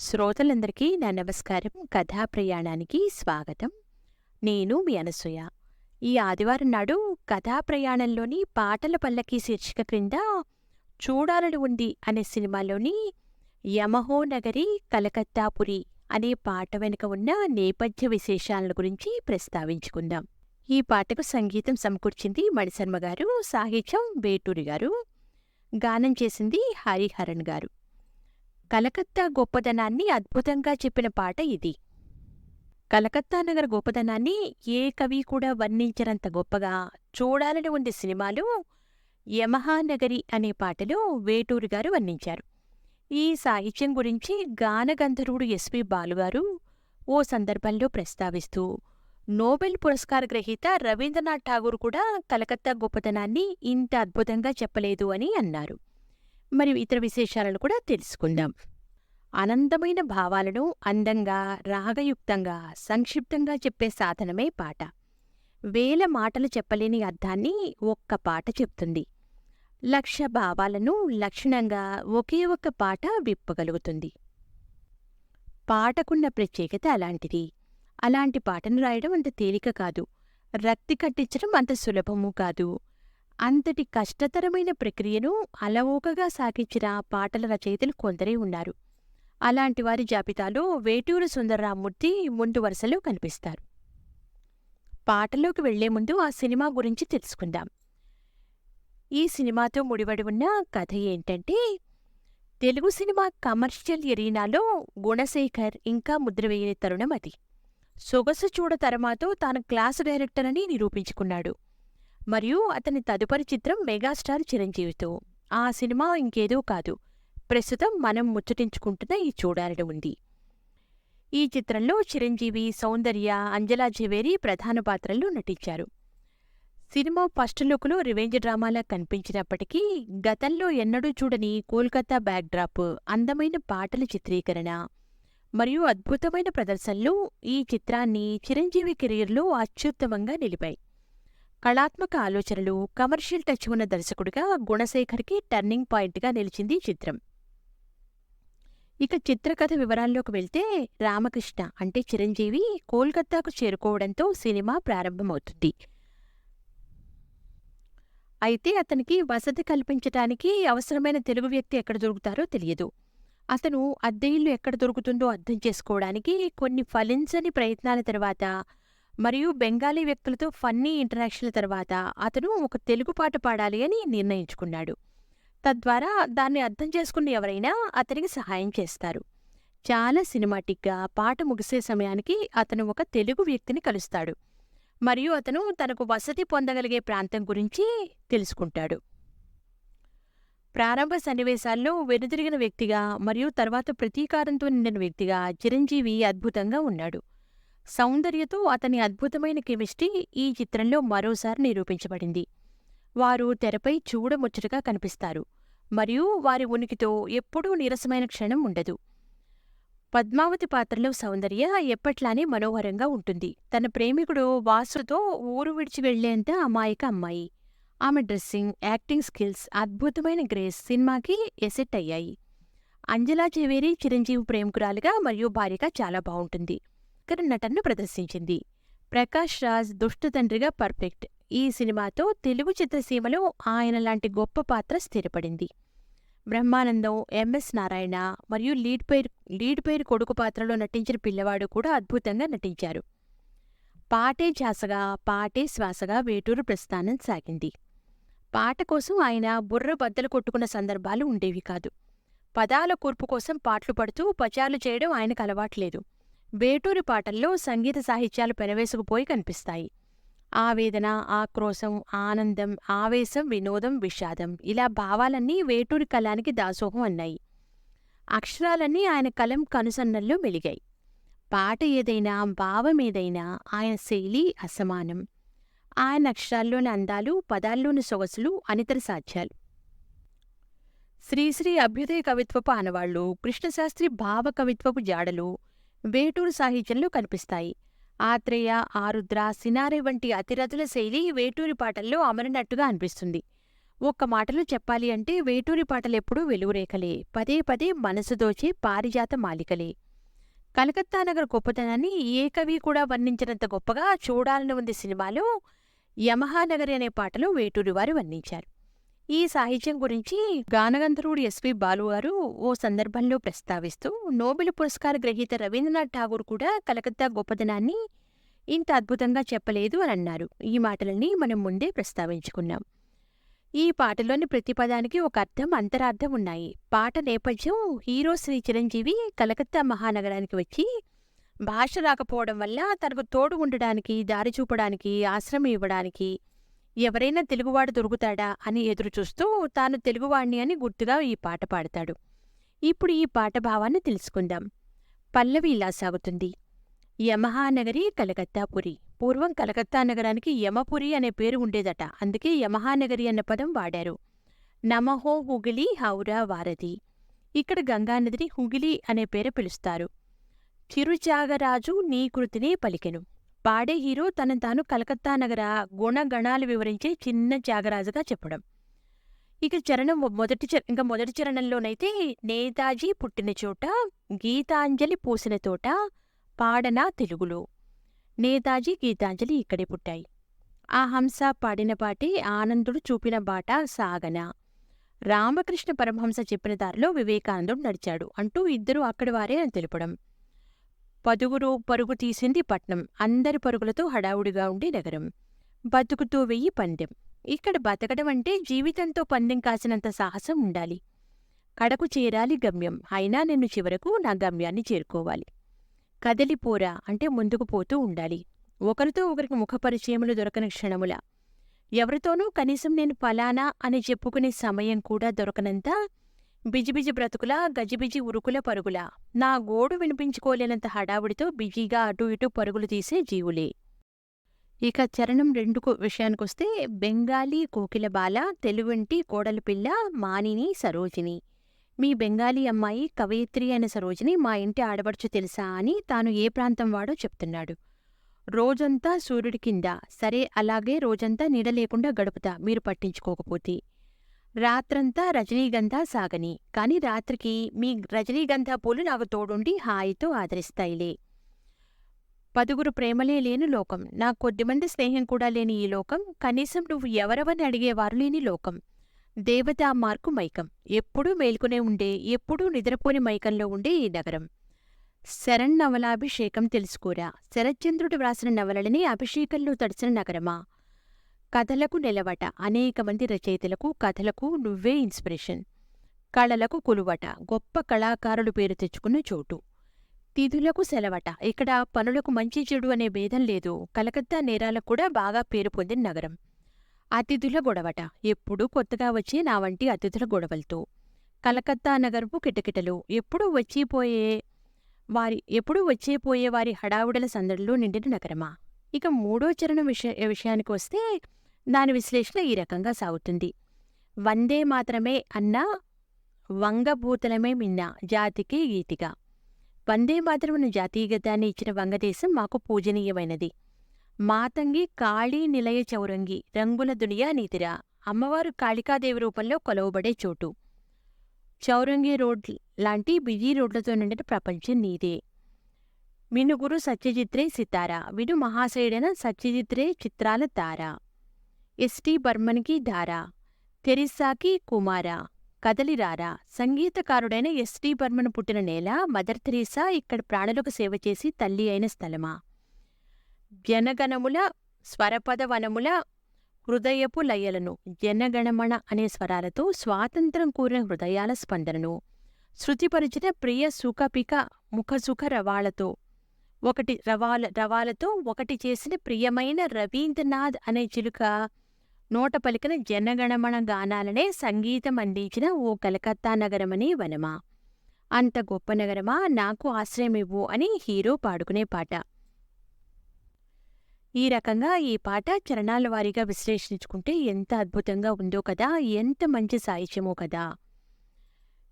శ్రోతలందరికీ నా నమస్కారం. కథా ప్రయాణానికి స్వాగతం. నేను మీ అనసూయ. ఈ ఆదివారం నాడు కథా ప్రయాణంలోని పాటల పల్లకి శీర్షిక క్రింద చూడాలని ఉంది అనే సినిమాలోని యమహో నగరి కలకత్తాపురి అనే పాట వెనుక ఉన్న నేపథ్య విశేషాల గురించి ప్రస్తావించుకుందాం. ఈ పాటకు సంగీతం సమకూర్చింది మణిశర్మ గారు సాహిత్యం వేటూరి గారు. గానం చేసింది హరిహరన్ గారు. కలకత్తా గొప్పదనాన్ని అద్భుతంగా చెప్పిన పాట ఇది. కలకత్తా నగర గొప్పదనాన్ని ఏ కవి కూడా వర్ణించినంత గొప్పగా చూడాలని ఉంది సినిమాలో. యమహానగరి అనే పాటలో వేటూరు గారు వర్ణించారు. ఈ సాహిత్యం గురించి గానగంధర్వుడు ఎస్వి బాలుగారు ఓ సందర్భంలో ప్రస్తావిస్తూ నోబెల్ పురస్కార గ్రహీత రవీంద్రనాథ్ ఠాగూర్ కూడా కలకత్తా గొప్పతనాన్ని ఇంత అద్భుతంగా చెప్పలేదు అని అన్నారు. మరియు ఇతర విశేషాలను కూడా తెలుసుకుందాం. అనంతమైన భావాలను అందంగా రాగయుక్తంగా సంక్షిప్తంగా చెప్పే సాధనమే పాట. వేల మాటలు చెప్పలేని అర్థాన్ని ఒక్క పాట చెప్తుంది. లక్ష భావాలను లక్షణంగా ఒకే ఒక్క పాట విప్పగలుగుతుంది. పాటకున్న ప్రత్యేకత అలాంటిది. అలాంటి పాటను రాయడం అంత తేలిక కాదు. రక్తి కట్టించడం అంత సులభము కాదు. అంతటి కష్టతరమైన ప్రక్రియను అలవోకగా సాగించిన పాటల రచయితలు కొందరే ఉన్నారు. అలాంటి వారి జాబితాలో వేటూరు సుందరరామూర్తి ముందు వరుసలో కనిపిస్తారు. పాటలోకి వెళ్ళే ముందు ఆ సినిమా గురించి తెలుసుకుందాం. ఈ సినిమాతో ముడిపడి ఉన్న కథ ఏంటంటే తెలుగు సినిమా కమర్షియల్ ఎరీనాలో గుణశేఖర్ ఇంకా ముద్రవేయని తరుణం అది. సొగసు చూడ తరమాతో తాను క్లాసు డైరెక్టర్ అని నిరూపించుకున్నాడు. మరియు అతని తదుపరి చిత్రం మెగాస్టార్ చిరంజీవితో. ఆ సినిమా ఇంకేదో కాదు. ప్రస్తుతం మనం ముచ్చటించుకుంటున్న ఈ చూడాలని ఉంది. ఈ చిత్రంలో చిరంజీవి సౌందర్య అంజలా జవేరి ప్రధాన పాత్రల్లో నటించారు. సినిమా ఫస్ట్ లుక్లో రివెంజ్ డ్రామాలా కనిపించినప్పటికీ గతంలో ఎన్నడూ చూడని కోల్కతా బ్యాక్డ్రాప్ అందమైన పాటల చిత్రీకరణ మరియు అద్భుతమైన ప్రదర్శనలు ఈ చిత్రాన్ని చిరంజీవి కెరీర్లో అత్యుత్తమంగా నిలిపాయి. కళాత్మక ఆలోచనలు కమర్షియల్ టచ్ ఉన్న దర్శకుడిగా గుణశేఖర్కి టర్నింగ్ పాయింట్గా నిలిచింది ఈ చిత్రం. ఇక చిత్రకథ వివరాల్లోకి వెళ్తే రామకృష్ణ అంటే చిరంజీవి కోల్కతాకు చేరుకోవడంతో సినిమా ప్రారంభమవుతుంది. అయితే అతనికి వసతి కల్పించటానికి అవసరమైన తెలుగు వ్యక్తి ఎక్కడ దొరుకుతారో తెలియదు. అతను అద్దె ఇల్లు ఎక్కడ దొరుకుతుందో అర్థం చేసుకోవడానికి కొన్ని ఫలించని ప్రయత్నాల తర్వాత మరియు బెంగాలీ వ్యక్తులతో ఫన్నీ ఇంటరాక్షన్ల తర్వాత అతను ఒక తెలుగు పాట పాడాలి అని నిర్ణయించుకున్నాడు. తద్వారా దాన్ని అర్థం చేసుకున్న ఎవరైనా అతనికి సహాయం చేస్తారు. చాలా సినిమాటిక్గా పాట ముగిసే సమయానికి అతను ఒక తెలుగు వ్యక్తిని కలుస్తాడు. మరియు అతను తనకు వసతి పొందగలిగే ప్రాంతం గురించి తెలుసుకుంటాడు. ప్రారంభ సన్నివేశాల్లో వెనుదిరిగిన వ్యక్తిగా మరియు తర్వాత ప్రతీకారంతో నిండిన వ్యక్తిగా చిరంజీవి అద్భుతంగా ఉన్నాడు. సౌందర్యతో అతని అద్భుతమైన కెమిస్ట్రీ ఈ చిత్రంలో మరోసారి నిరూపించబడింది. వారు తెరపై చూడముచ్చటగా కనిపిస్తారు. మరియు వారి ఉనికితో ఎప్పుడూ నీరసమైన క్షణం ఉండదు. పద్మావతి పాత్రలో సౌందర్య ఎప్పట్లానే మనోహరంగా ఉంటుంది. తన ప్రేమికుడు వాసుతో ఊరు విడిచి వెళ్ళేంత అమాయక అమ్మాయి. ఆమె డ్రెస్సింగ్ యాక్టింగ్ స్కిల్స్ అద్భుతమైన గ్రేస్ సినిమాకి ఎసెట్ అయ్యాయి. అంజలా జవేరి చిరంజీవి ప్రేమికురాలుగా మరియు భార్యగా చాలా బాగుంటుంది. ఇక్కడ నటనను ప్రదర్శించింది. ప్రకాష్ రాజ్ దుష్ట తండ్రిగా పర్ఫెక్ట్. ఈ సినిమాతో తెలుగు చిత్రసీమలో ఆయన లాంటి గొప్ప పాత్ర స్థిరపడింది. బ్రహ్మానందం ఎంఎస్ నారాయణ మరియు లీడ్ పేరు లీడ్ పేరు కొడుకు పాత్రలో నటించిన పిల్లవాడు కూడా అద్భుతంగా నటించారు. పాటే ఝాసగా పాటే శ్వాసగా వేటూరు ప్రస్థానం సాగింది. పాట కోసం ఆయన బుర్ర బద్దలు కొట్టుకున్న సందర్భాలు ఉండేవి కాదు. పదాల కూర్పు కోసం పాటలు పడుతూ పచారులు చేయడం ఆయనకు అలవాట్లేదు. వేటూరి పాటల్లో సంగీత సాహిత్యాలు పెనవేసుకుపోయి కనిపిస్తాయి. ఆవేదన ఆక్రోశం ఆనందం ఆవేశం వినోదం విషాదం ఇలా భావాలన్నీ వేటూరి కలానికి దాసోహం అన్నాయి. అక్షరాలన్నీ ఆయన కలం కనుసన్నల్లో మెలిగాయి. పాట ఏదైనా భావం ఏదైనా ఆయన శైలి అసమానం. ఆయన అక్షరాల్లోని అందాలు పదాల్లోని సొగసులు అనితర సాధ్యాలు. శ్రీశ్రీ అభ్యుదయ కవిత్వపు ఆనవాళ్ళు కృష్ణశాస్త్రి భావ కవిత్వపు జాడలు వేటూరు సాహిత్యంలో కనిపిస్తాయి. ఆత్రేయ ఆరుద్ర సినారె వంటి అతిరథుల శైలి వేటూరి పాటల్లో అమరినట్టుగా అనిపిస్తుంది. ఒక్క మాటలో చెప్పాలి అంటే వేటూరి పాటలెప్పుడూ వెలుగురేఖలే. పదే పదే మనసు దోచే పారిజాత మాలికలే. కలకత్తా నగర గొప్పతనాన్ని ఏ కవి కూడా వర్ణించినంత గొప్పగా చూడాలని ఉంది సినిమాలో యమహానగరి అనే పాటలో వేటూరి వారు వర్ణించారు. ఈ సాహిత్యం గురించి గానగంధర్వుడు ఎస్వి బాలు గారు ఓ సందర్భంలో ప్రస్తావిస్తూ నోబెల్ పురస్కార గ్రహీత రవీంద్రనాథ్ ఠాగూర్ కూడా కలకత్తా గొప్పతనాన్ని ఇంత అద్భుతంగా చెప్పలేదు అని అన్నారు. ఈ మాటలని మనం ముందే ప్రస్తావించుకున్నాం. ఈ పాటలోని ప్రతి పదానికి ఒక అర్థం అంతరార్థం ఉన్నాయి. పాట నేపథ్యం హీరో శ్రీ చిరంజీవి కలకత్తా మహానగరానికి వచ్చి భాష రాకపోవడం వల్ల తనకు తోడు ఉండడానికి దారి చూపడానికి ఆశ్రమం ఇవ్వడానికి ఎవరైనా తెలుగువాడు దొరుకుతాడా అని ఎదురుచూస్తూ తాను తెలుగువాణ్ణి అని గుర్తుగా ఈ పాట పాడతాడు. ఇప్పుడు ఈ పాట భావాన్ని తెలుసుకుందాం. పల్లవి ఇలా సాగుతుంది. యమహానగరి కలకత్తాపురి. పూర్వం కలకత్తా నగరానికి యమపురి అనే పేరు ఉండేదట. అందుకే యమహానగరి అన్న పదం వాడారు. నమహో హుగిలి హౌరా వారధి. ఇక్కడ గంగానదిని హుగిలి అనే పేరు పిలుస్తారు. చిరుచాగరాజు నీ కృతినే పలికెను. పాడే హీరో తన తాను కలకత్తా నగర గుణగణాలు వివరించే చిన్న త్యాగరాజుగా చెప్పడం. ఇక చరణం మొదటి ఇంకా మొదటి చరణంలోనైతే నేతాజీ పుట్టిన చోట గీతాంజలి పూసిన తోట పాడనా తెలుగులో. నేతాజీ గీతాంజలి ఇక్కడే పుట్టాయి. ఆ హంస పాడిన పాటి ఆనందుడు చూపిన బాట సాగన. రామకృష్ణ పరమహంస చెప్పిన దారిలో వివేకానందుడు నడిచాడు. అంటూ ఇద్దరూ అక్కడి వారే అని తెలుపడం. పదుగురు పరుగు తీసింది పట్నం. అందరి పరుగులతో హడావుడిగా ఉండే నగరం. బతుకుతూ వెయ్యి పందెం. ఇక్కడ బతకడం అంటే జీవితంతో పందెం కాసినంత సాహసం ఉండాలి. కడకు చేరాలి గమ్యం. అయినా నిన్ను చివరకు నా గమ్యాన్ని చేరుకోవాలి. కదలిపోరా అంటే ముందుకు పోతూ ఉండాలి. ఒకరితో ఒకరికి ముఖపరిచయములు దొరకని క్షణముల. ఎవరితోనూ కనీసం నేను ఫలానా అని చెప్పుకునే సమయం కూడా దొరకనంత బిజిబిజి బ్రతుకులా గజిబిజి ఉరుకుల పరుగులా. నా గోడు వినిపించుకోలేనంత హడావుడితో బిజీగా అటు ఇటు పరుగులు తీసే జీవులే. ఇక చరణం రెండుకు విషయానికొస్తే బెంగాలీ కోకిల బాల తెలుగుంటి కోడలి పిల్ల మానిని సరోజిని. మీ బెంగాలీ అమ్మాయి కవయిత్రి అయిన సరోజిని మా ఇంటి ఆడబడుచు తెలుసా అని తాను ఏ ప్రాంతం వాడో చెప్తున్నాడు. రోజంతా సూర్యుడి కింద. సరే అలాగే రోజంతా నీడ లేకుండా గడుపుతా. మీరు పట్టించుకోకపోతే. రాత్రంతా రజనీగంధ సాగని. కాని రాత్రికి మీ రజనీగంధ పూలు నాకు తోడుండి హాయితో ఆదరిస్తాయిలే. పదుగురు ప్రేమలే లేని లోకం. నా కొద్దిమంది స్నేహం కూడా లేని ఈ లోకం. కనీసం నువ్వు ఎవరెవరిని అడిగేవారు లేని లోకం. దేవతా మార్కు మైకం. ఎప్పుడూ మేల్కొనే ఉండే ఎప్పుడూ నిద్రపోని మైకంలో ఉండే ఈ నగరం. శరణ్ నవలాభిషేకం తెలుసుకోరా. శరత్చంద్రుడు వ్రాసిన నవలలని అభిషేకంలో తడిచిన నగరమా? కథలకు నిలవట. అనేక మంది రచయితలకు కథలకు నువ్వే ఇన్స్పిరేషన్. కళలకు కొలువట. గొప్ప కళాకారులు పేరు తెచ్చుకున్న చోటు. తిథులకు సెలవట. ఇక్కడ పనులకు మంచి చెడు అనే భేదం లేదు. కలకత్తా నేరాలకు కూడా బాగా పేరు పొందిన నగరం. అతిథుల గొడవట. ఎప్పుడూ కొత్తగా వచ్చే నా వంటి అతిథుల గొడవలతో. కలకత్తా నగరపు కిటకిటలు. ఎప్పుడూ వచ్చిపోయే వారి ఎప్పుడూ వచ్చేపోయే వారి హడావుడల సందడిలో నిండిన నగరమా? ఇక మూడో చరణం విషయ విషయానికి వస్తే దాని విశ్లేషణ ఈ రకంగా సాగుతుంది. వందే మాత్రమే అన్నా వంగభూతలమే మిన్న జాతికి గీతిగా వందే మాత్రమున జాతీయగతాన్ని ఇచ్చిన వంగదేశం మాకు పూజనీయమైనది. మాతంగి కాళీ నిలయ చౌరంగి రంగుల దునియా నీతిరా. అమ్మవారు కాళికాదేవి రూపంలో కొలవబడే చోటు. చౌరంగి రోడ్ లాంటి బిజీ రోడ్లతో నిండిన ప్రపంచం నీదే. మినుగురు సత్యజిత్రే సితార. విను మహాశయుడైన సత్యజిత్రే చిత్రాల తార. ఎస్టీ బర్మన్కి ధారా తెరిసాకి కుమారా కదలిరారా సంగీతకారుడైన ఎస్టీ బర్మన్ పుట్టిన నేల మదర్ థెరీసా ఇక్కడ ప్రాణులకు సేవ చేసి తల్లి అయిన స్థలమా? జనగణముల స్వరపద వనముల హృదయపు లయలను జనగణమణ అనే స్వరాలతో స్వాతంత్రం కూరిన హృదయాల స్పందనను శృతిపరిచిన ప్రియ సుఖపిక ముఖసుఖ రవాలతో ఒకటి రవాల రవాలతో ఒకటి చేసిన ప్రియమైన రవీంద్రనాథ్ అనే చిలుక నోట పలికిన జనగణమణ గానాలనే సంగీతం అందించిన ఓ కలకత్తా నగరమని వనమా. అంత గొప్ప నగరమా నాకు ఆశ్రయమివ్వు అని హీరో పాడుకునే పాట. ఈ రకంగా ఈ పాట చరణాల వారీగా విశ్లేషించుకుంటే ఎంత అద్భుతంగా ఉందో కదా ఎంత మంచి సాహిత్యమో కదా.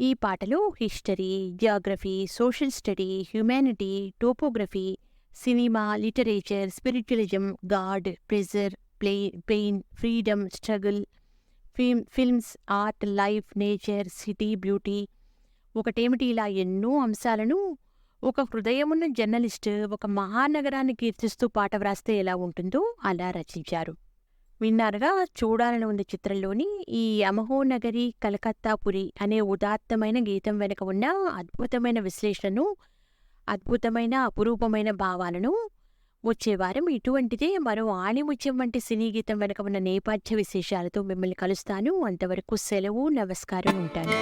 ఈ పాటలో history geography social study humanity topography cinema literature spiritualism god pressure play pain freedom struggle film films art life nature city beauty ఒకటేమిటి ఇలా ఎన్నో అంశాలను ఒక హృదయమున్న జర్నలిస్ట్ ఒక మహానగరాన్ని కీర్తిస్తూ పాట వ్రాస్తే ఎలా ఉంటుందో అలా రచించారు. విన్నారుగా చూడాలని ఉన్న చిత్రంలోని ఈ అమహోనగరి కలకత్తాపురి అనే ఉదాత్తమైన గీతం వెనుక ఉన్న అద్భుతమైన విశ్లేషణను అద్భుతమైన అపురూపమైన భావాలను వచ్చే వారం ఇటువంటిదే మరో ఆణిముత్యం వంటి సినీ గీతం వెనుక ఉన్న నేపథ్య విశేషాలతో మిమ్మల్ని కలుస్తాను. అంతవరకు సెలవు నమస్కారం ఉంటాను.